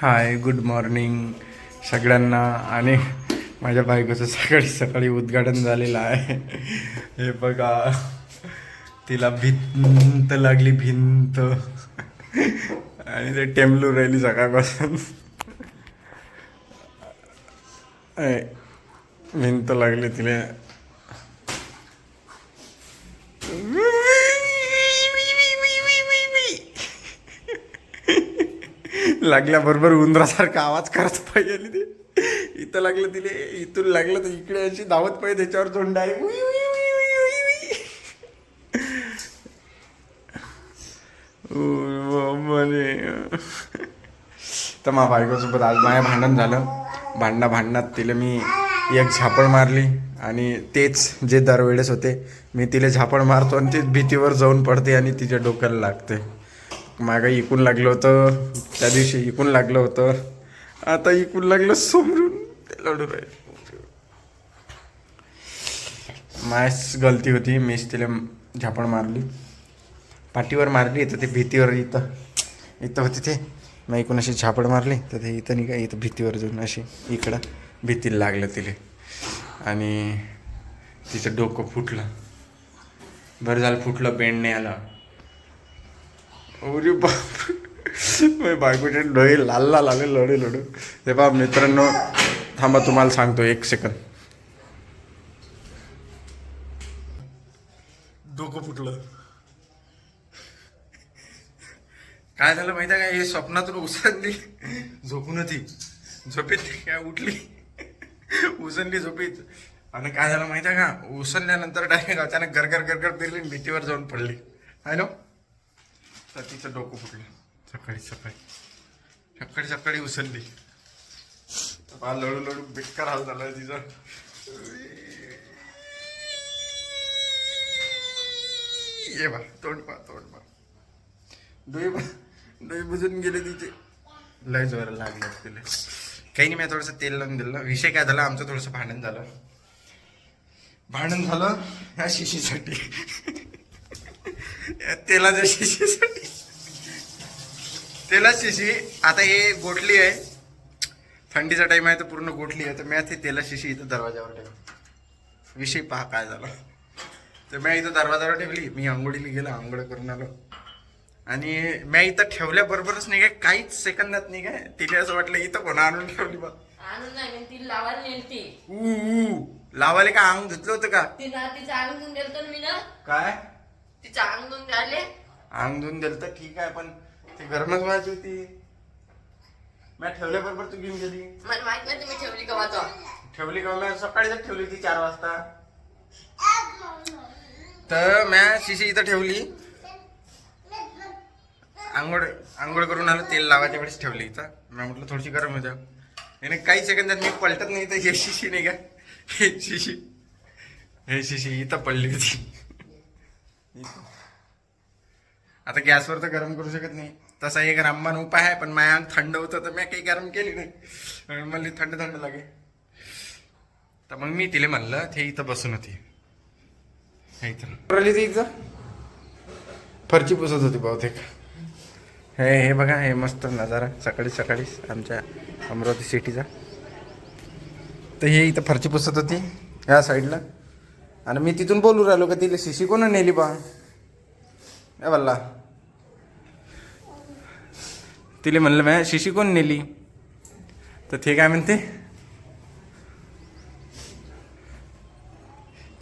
Hi good morning सगळ्यांना आणि माझ्या बायकोचं सकाळी सकाळी उद्घाटन झालेलं आहे. हे बघा तिला भिंत लागली भिंत. आणि ते टेमलू राहिली सकाळपासून. भिंत लागली तिला. लागल्याबरोबर उंदरासारखा आवाज करत पाहिजे आणि ते. इथं लागलं तिले इथून लागलं तर इकडे अशी धावत पाहिजे त्याच्यावर तोंड आहे. उ, म्हणे तर मा बायकोसोबत आज माझ्या भांडण झालं. भांडणा भांडणात तिला मी एक झापड मारली आणि तेच जे दरवेळेस होते मी तिला झापड मारतो आणि तीच भीतीवर जाऊन पडते आणि तिच्या डोक्याला लागते. मागं इकून लागलं होतं. त्या दिवशी इकून लागलं होतं. आता इकून लागलं समजून. ते लढू राहील. मायच गलती होती. मीच तिला झापड मारली. पाठीवर मारली. तर ते भीतीवर इथं. इथं होती ते. मग इकून अशी झापड मारली. तर ते इथं नाही का इथं भीतीवर जाऊन अशी इकडं भीतीला लागलं तिले. आणि तिचं डोकं फुटलं. बरं झालं फुटलं बेंड नाही आलं. अरे बाप. मी बायकोचे डोळे लाल लाल आले लढे लढू ते बा मित्रांनो थांबा तुम्हाला सांगतो एक सेकंद डोकं फुटलं. काय झालं माहिती आहे का? हे स्वप्नातून उसळली झोपून होती. झोपेत काय उठली? उसनली झोपेत. आणि काय झालं माहिती आहे का? उसनल्यानंतर डायरेक्ट अचानक गरगर गरगर दिली आणि भीतीवर जाऊन पडली. हॅलो तर तिचं डोकं फुटलं. सकाळी सकाळी. सकाळी सकाळी उसळली. मला लढू लढू बेकार हाल झाला तिचा. ये बा तोंड पा तोंड पा डोळे बा डोळे बुजून गेले तिचे. लय जोर लागले तिला. काही नाही मी थोडंसं तेल लावून दिलं. विषय काय झाला? आमचं थोडंसं भांडण झालं. भांडण झालं या शिशीसाठी. तेलाच्या शिशीसाठी. तेला शिशी आता हे गोठली आहे थंडीचा टाइम आहे तर पूर्ण गोठली आहे तर मी आता तेला शिशी इथं दरवाजावर ठेव विषय पहा काय झाला. तर मी इथं दरवाजावर ठेवली मी आंघोळीला गेलो आंघोळ करून आलो. आणि मी इथं ठेवल्याबरोबरच नाही काय काहीच सेकंदात नाही काय तिला असं वाटलं इथं कोणा आणून ठेवली बा. लावायला का अंग धुतलं होतं का? तिनं तिचं अंग धुवून गेलतो ना मी ना. काय? तिचं अंग धुवून द्यायले अंग धुवून दिलं तर ठीक आहे पण ती गरमच व्हायची होती. मी ठेवल्याबरोबर तू घेऊन गेली. मला माहीत नाही तुम्ही ठेवली का वाचा ठेवली का मी सकाळीच ठेवली होती चार वाजता. तर म्या शिशी इथं ठेवली. आंघोळ आंघोळ करून आलं तेल लावायच्या वेळेस ठेवली इथं. मी म्हटलं थोडीशी गरम होत्या आणि काही सेकंदात मी पलटत नाही तर हे शिशी नाही का? हे शिशी हे शिशी इथं पडली होती. इथं. आता गॅसवर तर गरम करू शकत नाही. तसा एक रामबाण उपाय आहे पण अंग थंड होतं तर मी काही गरम केली नाही. मला थंड थंड लागे. तर मग मी तिला म्हणलं ते इथं बसून होती. इथं. इथं? फरची पुसत होती बहुतेक. हे हे बघा हे मस्त नजारा. सकाळी सकाळी आमच्या अमरावती सिटीचा. तर हे इथं फरची पुसत होती ह्या साईडला. आणि मी तिथून बोलू राहिलो का तिला? शिशी कोण नेली बा? ए वल्ला. तिला म्हणलं मॅ शिशी कोण नेली? तर ते काय म्हणते?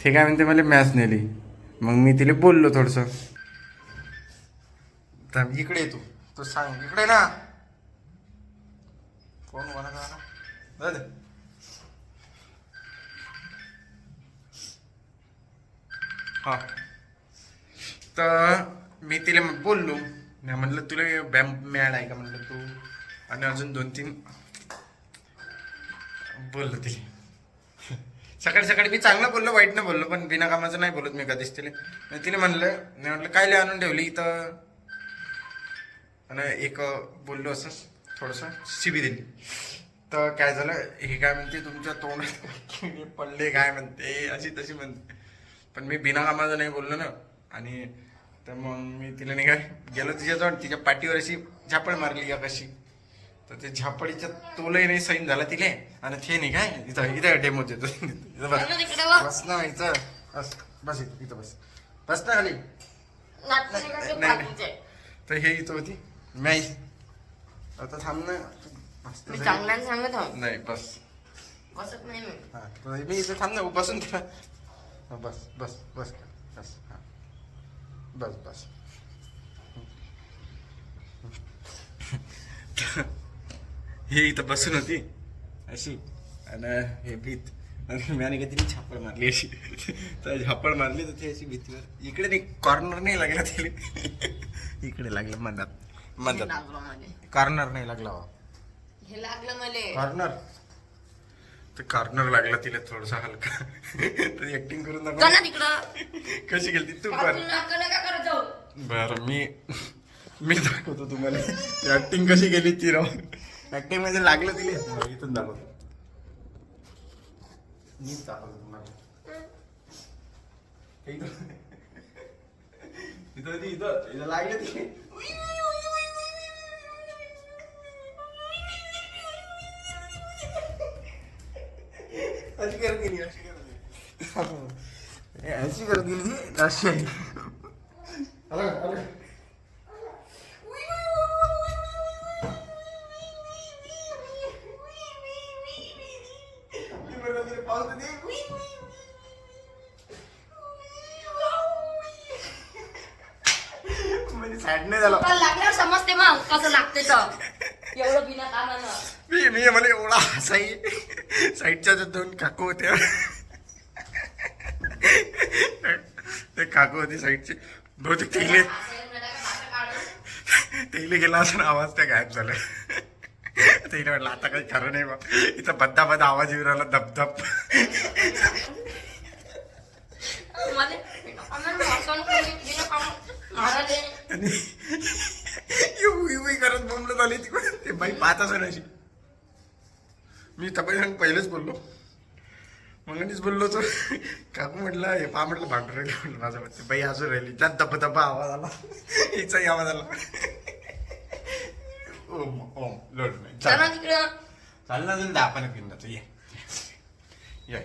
ते काय म्हणते मला मॅच नेली. मग मी तिला बोललो थोडस. तर इकडे तू. तू सांग इकडे ना. फोन कोणाचा आला? ना? हा. तर मी तिला बोललो. नाही म्हटलं तुला बॅम मॅड आहे का? म्हटलं तू. आणि अजून दोन तीन. बोललो तिला. सकाळी सकाळी मी चांगलं बोललो वाईट नाही बोललो पण बिना कामाचं नाही बोलत मी कधीच तिला. तिने म्हणलं नाही म्हटलं काय लिहा आणून ठेवली इथं? आणि एक बोललो असं थोडंसं शिबी दिली. तर काय झालं हे काय म्हणते तुमच्या तोंडात पडले काय म्हणते अशी तशी म्हणते. पण मी बिना कामाचं नाही बोललो ना. आणि तर मग मी तिला नाही काय गेलो तिच्याजवळ तिच्या पाठीवर अशी झापड मारली एक अशी तर ते झापडीच्या तोलही नाही सैन झाला तिले. आणि ते नाही काय इथं इथं डेमो देतो इथं बस. बस ना इथं. बस बस इथं इथं बस. बस ना खाली. नाही. तर हे इथं होती. मॅ आता थांब ना. सांगत नाही बस. बसत नाही मी. हा इथं थांब ना बसून तिला बस बस बस. बस. बस बस हे इथं बसून होती. अशी. आणि हे भीत. आणि मी का तिने झापड मारली अशी. तर झापड मारली तर ती अशी भीतीवर. इकडे नाही कॉर्नर नाही लागला तिला. इकडे लागलं मधात मधात कॉर्नर नाही लागला हो. हे लागलं मला. कॉर्नर तर कॉर्नर लागला तिला थोडासा हलका. तर ऍक्टिंग करून दाखव. ना तिकडं. कशी गेली तू जाऊ. बर मी मी दाखवतो तुम्हाला. ऍक्टिंग कशी गेली ती राव. ऍक्टिंगमध्ये लागलं तिला. बरं, इथून दाखवतो मी दाखवतो तुम्हाला. इथं. इथं लागलं तिथे अशी करत गेली अशी करत अशी करत गेली अशी आहे. म्हणजे सॅड नाही झाला लागल्यावर समजते मग कसं लागते तर एवढं बिना कामानं मी मी मला एवढा हसाई ज्या दोन काकू होत्या ते काकू होते साईडचे. बहुतेक तेले तेले गेला असं आवाज त्या गायब झाला. तेले म्हटलं आता काही खरं नाही बा. इथं बद्दा बद्दा आवाज येऊ राहिला कामानं महाराजे आणि येऊ येऊ करत बोंबलं झाली तिकडे ते बाई पाहत असं अशी. मी तपाई सांग पहिलेच बोललो. मगानीच बोललो तो काकू म्हटलं हे पा म्हटलं भांडून राहिली म्हटलं माझं ते बाई अजून राहिली. त्यात दप दपा आवाज आला. हिचाही आवाज आला. ओम ओम लोड नाही. चाल. तिकडं. चाल ना जाऊन दहा पण घेऊन जातो. ये. या.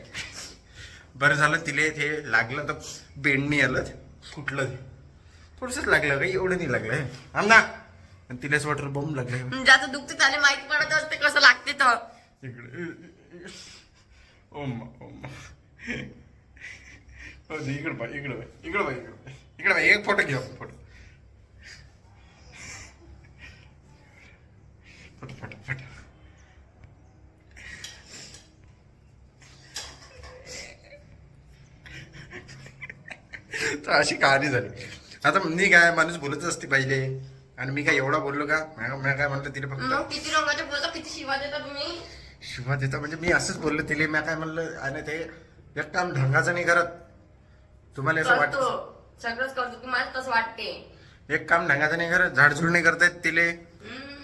बरं झालं तिले ते लागलं तर बेंड नाही आलं. फुटलं ते. थोडंसंच लागलं काही एवढं नाही लागलं. आम ना. आणि तिलाच वॉटर बॉम्ब लागले ज्याचं दुखते त्याला माहिती पडत असते कसं लागते तर. इकडे ओम ओम हो दे, इकडं पाय इकडं पाय इकडं पाय इकडं पाय इकडं पाय एक फोटो घ्या आपण फोटो फोटो फोटो फोटो तर अशी कहाणी झाली आता मी काय माणूस बोलतच असते पाहिजे आणि मी काय एवढा बोललो का मॅ काय म्हणलं तिने फक्त किती रंगाचे बोलता किती शिवा देता तुम्ही शिवा देता म्हणजे मी असंच बोललो तिले मी काय म्हणलं आणि ते एक काम ढंगाचं नाही करत. तुम्हाला असं करतो. वाटत सगळंच करतो. तुम्हाला तसं वाटते? एक काम ढंगाचं नाही करत झाडझुड नाही करतायत तिले. हम्म.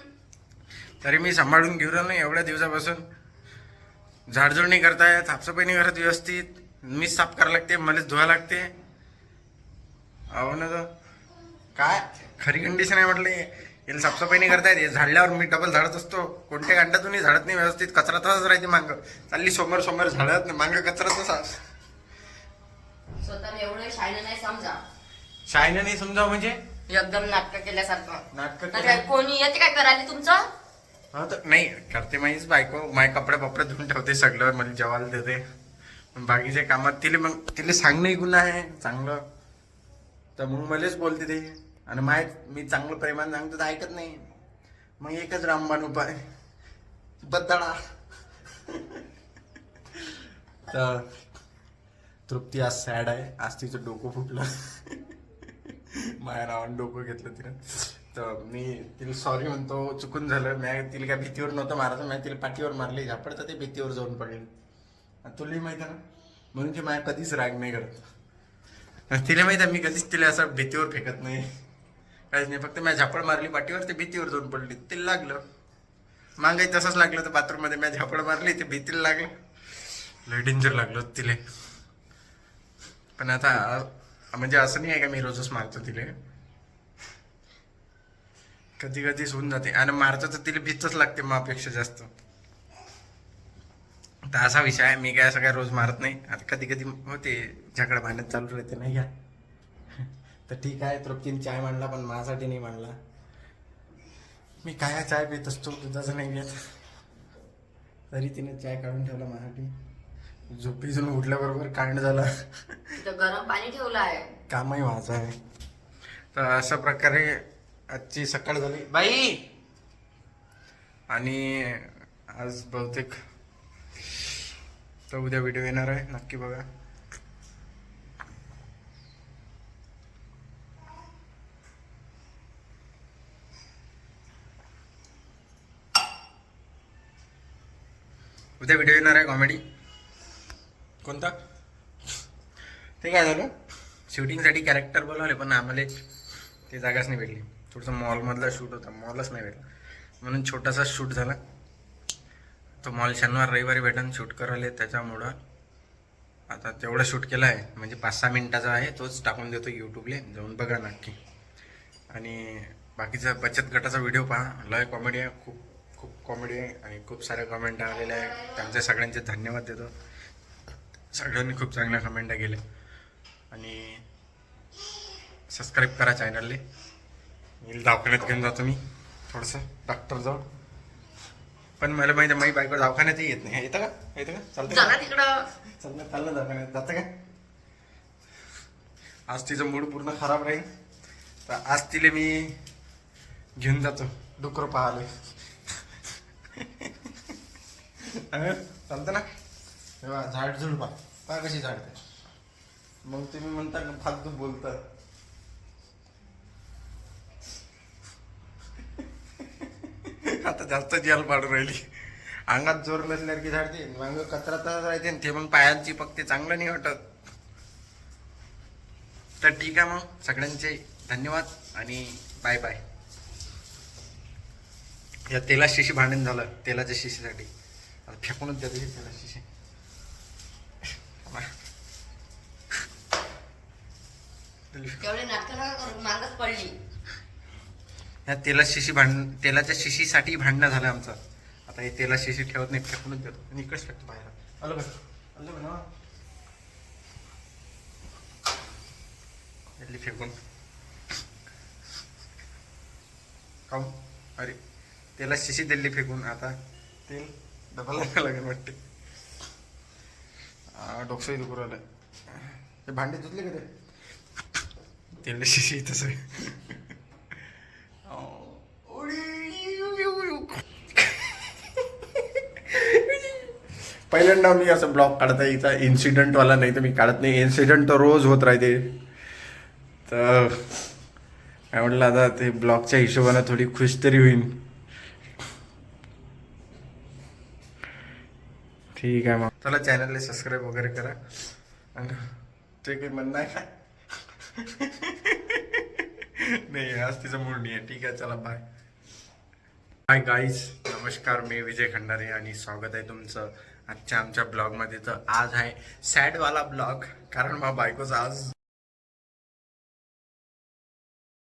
तरी मी सांभाळून घेऊन राहिलो एवढ्या दिवसापासून. झाडझुड नाही करतायत साफसफाई नाही करत व्यवस्थित. मीच साफ करायला लागते मलाच धुवा लागते. अहो ना तर काय? खरी कंडिशन आहे म्हटलं. याला साफसफाई नाही करतायत हे झाडल्यावर मी डबल झाडत असतो. कोणत्या गांडातूनही झाडत नाही व्यवस्थित कचरा तसाच राहते मांग. चालली समोर समोर झाडत नाही मांग कचरा तसाच स्वतःला एवढं शायनं नाही समजा. शायनं नाही समजावं म्हणजे? एकदम नाटक केल्यासारखं. नाटकं तर काय कोणी येते काय करायला तुमचं? हा तर नाही करते माहीच बायको. माय कपडे बपडे धुवून ठेवते सगळं मला जेवायला देते. पण बाकीच्या कामात तिले मग तिले सांगणं गुन्हा आहे चांगलं. तर मग मलाच बोलते ते. आणि माय मी चांगलं प्रेमान सांगतो तर ऐकत नाही. मग एकच रामबाण उपाय. बद्दाडा तर तृप्ती आज सॅड आहे. आज तिचं डोकं फुटलं. माझ्या नावानं डोकं घेतलं तिनं. तर मी तिला सॉरी म्हणतो चुकून झालं. मी तिला काय भीतीवर नव्हतं मारायचं. मी तिला पाठीवर मारली. झापडतं ते भीतीवर जाऊन पडेल. तुलाही माहीत आहे ना? म्हणून ती माझ्या कधीच राग नाही करत. तिला माहीत आहे मी कधीच तिला असं भीतीवर फेकत नाही. काहीच नाही. फक्त मी झापड मारली पाठीवर ते भीतीवर जाऊन पडली. ते लागलं. मागाई तसंच लागलं तर बाथरूममध्ये. मी झापड मारली ते भीतीला लागलं. लय डेंजर लागलं तिले. पण आता म्हणजे असं नाही आहे का मी रोजच मारतो तिले? कधी कधीच होऊन जाते. आणि मारतो तर तिला भीतच लागते मापेक्षा जास्त. तर असा विषय आहे. मी काय असं काय रोज मारत नाही. आता कधी कधी होते. झगडा भांडत चालू राहते. नाही का? तर ठीक आहे तृप्तीने चाय मांडला पण माझ्यासाठी नाही मांडला. मी काय चाय पित असतो दुधाचं नाही घेत तरी तिने चाय काढून ठेवला माझ्यासाठी. झोपेतून उठल्याबरोबर कांड झाला. गरम पाणी ठेवलं आहे. कामही व्हायचं आहे. तर अशा प्रकारे आजची सकाळ झाली. बाई! आणि आज बहुतेक तर उद्या व्हिडिओ येणार आहे नक्की बघा. उद्या व्हिडिओ येणार आहे कॉमेडी कोणता? ते काय झालं? शूटिंगसाठी कॅरेक्टर बोलावले पण आम्हाला ते जागाच नाही भेटली. थोडंसं मॉलमधला शूट होता मॉलच नाही भेटला. म्हणून छोटासा शूट झाला. तो मॉल शनिवार रविवारी भेटून शूट करायला त्याच्यामुळं आता तेवढं शूट केलं आहे. म्हणजे पाच सहा मिनिटाचा आहे तोच टाकून देतो यूट्यूबला जाऊन बघा नक्की. आणि बाकीचा बचत गटाचा व्हिडिओ पहा. लय कॉमेडी आहे खूप खूप कॉमेडी आहे आणि खूप साऱ्या कमेंट आलेल्या आहे त्यांचे सगळ्यांचे धन्यवाद देतो. सगळ्यांनी खूप चांगल्या कमेंट केल्या. आणि सबस्क्राईब करा चॅनलले मी दवाखान्यात घेऊन जातो मी. थोडंसं डॉक्टर जाऊ पण मला माहिती आहे माझी बायको दवाखान्यातही येत नाही. येतं का? येतं का? चालतं चाललं चाललं दवाखान्यात. जातं का? आज तिचं मूड पूर्ण खराब राहील. तर आज तिला मी घेऊन जातो. डुकर पाहाले चालतं ना? तेव्हा झाड झुड पा पहा कशी झाडते मग तुम्ही म्हणता का फालतू बोलता? आता जास्त जेल पाडून राहिली. अंगात जोर नसल्यावर की झाडते मग कचरा तर राहते ते मग पायांची पक्ते चांगलं नाही वाटत. तर ठीक आहे मग. सगळ्यांचे धन्यवाद आणि बाय बाय या तेला शिशी भांडण झालं तेलाच्या शिशीसाठी. आता फेकूनच देतो हे तेला शिशी. ह्या तेला शिशी भांड तेलाच्या शिशीसाठी भांडणं झालं आमचं. आता हे तेला शिशी ठेवत नाही फेकूनच देतो. आणि इकडेच फेकतो बाहेर. आलं का? आलं का ना फेकून. काऊन? अरे. तेला शिशी दिल्ली फेकून. आता तेल डबल लागेल वाटते. आ, डोकंही दुखू राहिलं ते भांडे धुतले का ते? तेल शिशी तसं. पहिल्यांदा मी असं ब्लॉग काढता यायचा इन्सिडेंटवाला नाही तर मी काढत नाही. इन्सिडेंट तर रोज होत राहते. तर काय म्हटलं आता ते ब्लॉगच्या हिशोबानं थोडी खुश तरी होईल ठीक आहे मग. चला चॅनलला सबस्क्राईब वगैरे करा. आणि ते काही म्हणणं आहे का नाही. आज तिचं मूड नाही आहे. ठीक आहे चला बाय हाय गाईज नमस्कार मी विजय खंडारे आणि स्वागत आहे तुमचं आजच्या आमच्या ब्लॉगमध्ये तर आज आहे सॅडवाला ब्लॉग कारण मग बायकोचा आज